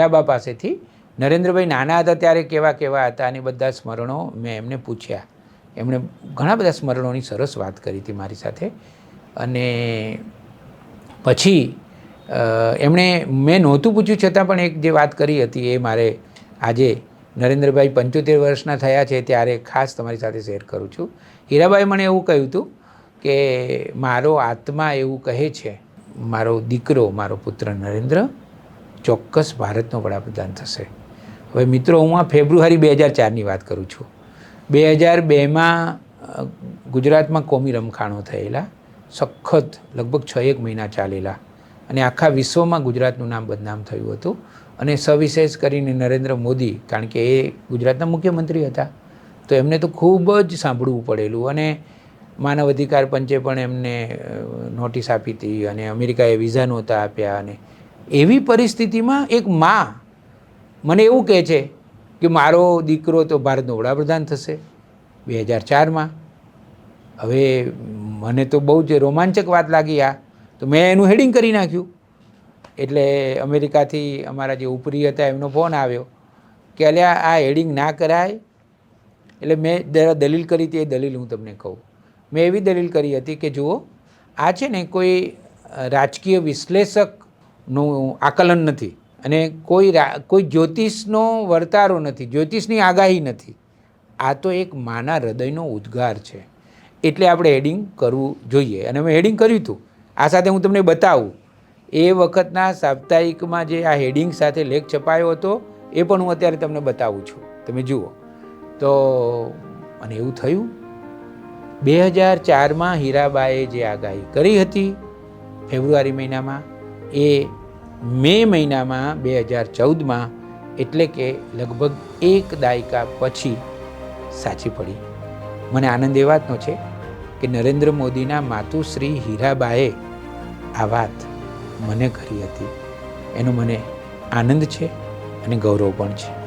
હીરાબા પાસેથી નરેન્દ્રભાઈ નાના હતા ત્યારે કેવા કેવા હતા અને બધા સ્મરણો મેં એમને પૂછ્યા. એમણે ઘણા બધા સ્મરણોની સરસ વાત કરી હતી મારી સાથે. અને પછી એમણે મેં નહોતું પૂછ્યું છતાં પણ એક જે વાત કરી હતી એ મારે આજે નરેન્દ્રભાઈ પંચોતેર વર્ષના થયા છે ત્યારે ખાસ તમારી સાથે શેર કરું છું. હીરાબાઈ મને એવું કહ્યું હતું કે, મારો આત્મા એવું કહે છે, મારો દીકરો, મારો પુત્ર નરેન્દ્ર ચોક્કસ ભારતનો વડાપ્રધાન થશે. હવે મિત્રો, હું આ ફેબ્રુઆરી બે હજાર ચારની વાત કરું છું. બે હજાર બેમાં ગુજરાતમાં કોમી રમખાણો થયેલા, સખત, લગભગ છ એક મહિના ચાલેલા. અને આખા વિશ્વમાં ગુજરાતનું નામ બદનામ થયું હતું. અને સવિશેષ કરીને નરેન્દ્ર મોદી, કારણ કે એ ગુજરાતના મુખ્યમંત્રી હતા, તો એમને તો ખૂબ જ સાંભળવું પડેલું. અને માનવ અધિકાર પંચે પણ એમને નોટિસ આપી હતી અને અમેરિકાએ વિઝા નહોતા આપ્યા અને એવી પરિસ્થિતિમાં એક મા મને એવું કહે છે કે મારો દીકરો તો ભારતનો વડાપ્રધાન થશે બે હજાર ચારમાં. હવે મને તો બહુ જ રોમાંચક વાત લાગી આ. તો મેં એનું હેડિંગ કરી નાખ્યું. એટલે અમેરિકાથી અમારા જે ઉપરી હતા એમનો ફોન આવ્યો કે અલ્યા, આ હેડિંગ ના કરાય. એટલે મેં દલીલ કરી હતી, એ દલીલ હું તમને કહું. મેં એવી દલીલ કરી હતી કે જુઓ, આ છે ને કોઈ રાજકીય રાજકીય વિશ્લેષકનું આકલન નથી. અને કોઈ કોઈ જ્યોતિષનો વર્તારો નથી, જ્યોતિષની આગાહી નથી. આ તો એક માના હૃદયનો ઉદ્ગાર છે. એટલે આપણે હેડિંગ કરવું જોઈએ. અને મેં હેડિંગ કર્યું હતું. આ સાથે હું તમને બતાવું. એ વખતના સાપ્તાહિકમાં જે આ હેડિંગ સાથે લેખ છપાયો હતો, એ પણ હું અત્યારે તમને બતાવું છું. તમે જુઓ. તો અને એવું થયું. બે હજાર ચારમાં હીરાબાએ જે આગાહી કરી હતી, ફેબ્રુઆરી મહિનામાં, એ મે મહિનામાં બે હજાર ચૌદમાં એટલે કે લગભગ એક દાયકા પછી સાચી પડી. મને આનંદ એ વાતનો છે કે નરેન્દ્ર મોદીના માતુશ્રી હીરાબાએ આ વાત મને કરી હતી. એનો મને આનંદ છે અને ગૌરવ પણ છે.